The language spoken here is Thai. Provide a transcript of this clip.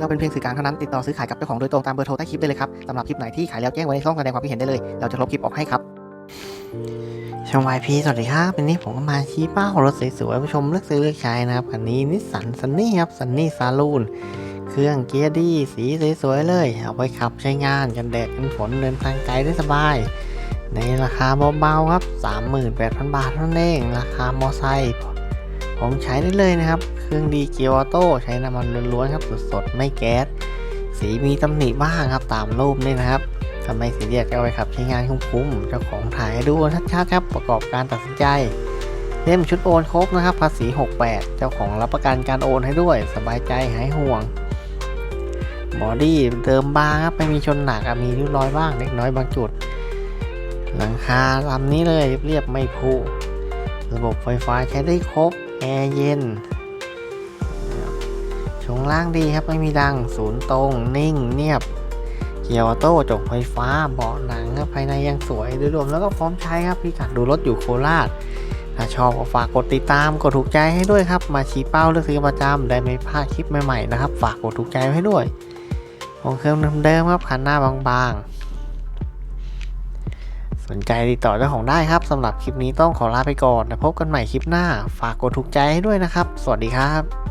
เราเป็นเพียงสื่อกลางเท่านั้นติดต่อซื้อขายกับเจ้าของโดยตรงตามเบอร์โทรใต้คลิปได้เลยครับสำหรับคลิปไหนที่ขายแล้วแจ้งไว้ในช่องแสดงความคิดเห็นได้เลย เราจะลบคลิปออกให้ครับชมวายพีสวัสดีครับวันนี้ผมก็มาชี้เป้ารถสวยๆผู้ชมเลือกซื้อเลือกใช้นะครับคันนี้นิสสันซันนี่ครับซันนี่ซาลูนเครื่องเกียร์ดีสีสวยๆเลย เอาไว้ขับใช้งานกันแดดกันฝนเดินทางไกลได้สบาย ในราคาเบาๆครับ 38,000 บาทเท่านั้นเอง ราคามอไซค์ ผมใช้ได้เลยนะครับ เครื่องดีเกียร์ออโต้ใช้น้ำมันล้วนๆครับสดๆไม่แก๊ส สีมีตำหนิบ้างครับตามรูปนี่นะครับทำไมสีเรียกเอาไว้ขับใช้งานคุ้มๆเจ้าของถ่ายดูชัดๆครับประกอบการตัดสินใจเล่มชุดโอนครบนะครับ ภาษี 68 เจ้าของรับประกันการโอนให้ด้วย สบายใจหายห่วงบอดี้เดิมบางครับไม่มีชนหนักมีริ้วรอยบ้างเล็กน้อยบางจุด หลังคาลำนี้เลยเรียบๆไม่พุระบบไฟฟ้าใช้ได้ครบ แอร์เย็นช่วงล่างดีครับไม่มีดัง ศูนย์ตรง นิ่งเนียบ เกียร์ออโต้จกไฟฟ้า เบาะหนังภายในยังสวยโดยรวมแล้วก็พร้อมใช้ครับพี่กัดดูรถอยู่โคราชถ้าชอบก็ฝากกดติดตาม กดถูกใจให้ด้วยครับ มาชี้เป้าเลือกซื้อประจำได้ไม่พลาดคลิปใหม่ๆนะครับ ฝากกดถูกใจให้ด้วย ของเครื่องเดิมๆครับคันหน้าบางๆ สนใจติดต่อเจ้าของได้ครับสำหรับคลิปนี้ต้องขอลาไปก่อนนะพบกันใหม่คลิปหน้า ฝากกดถูกใจให้ด้วยนะครับ สวัสดีครับ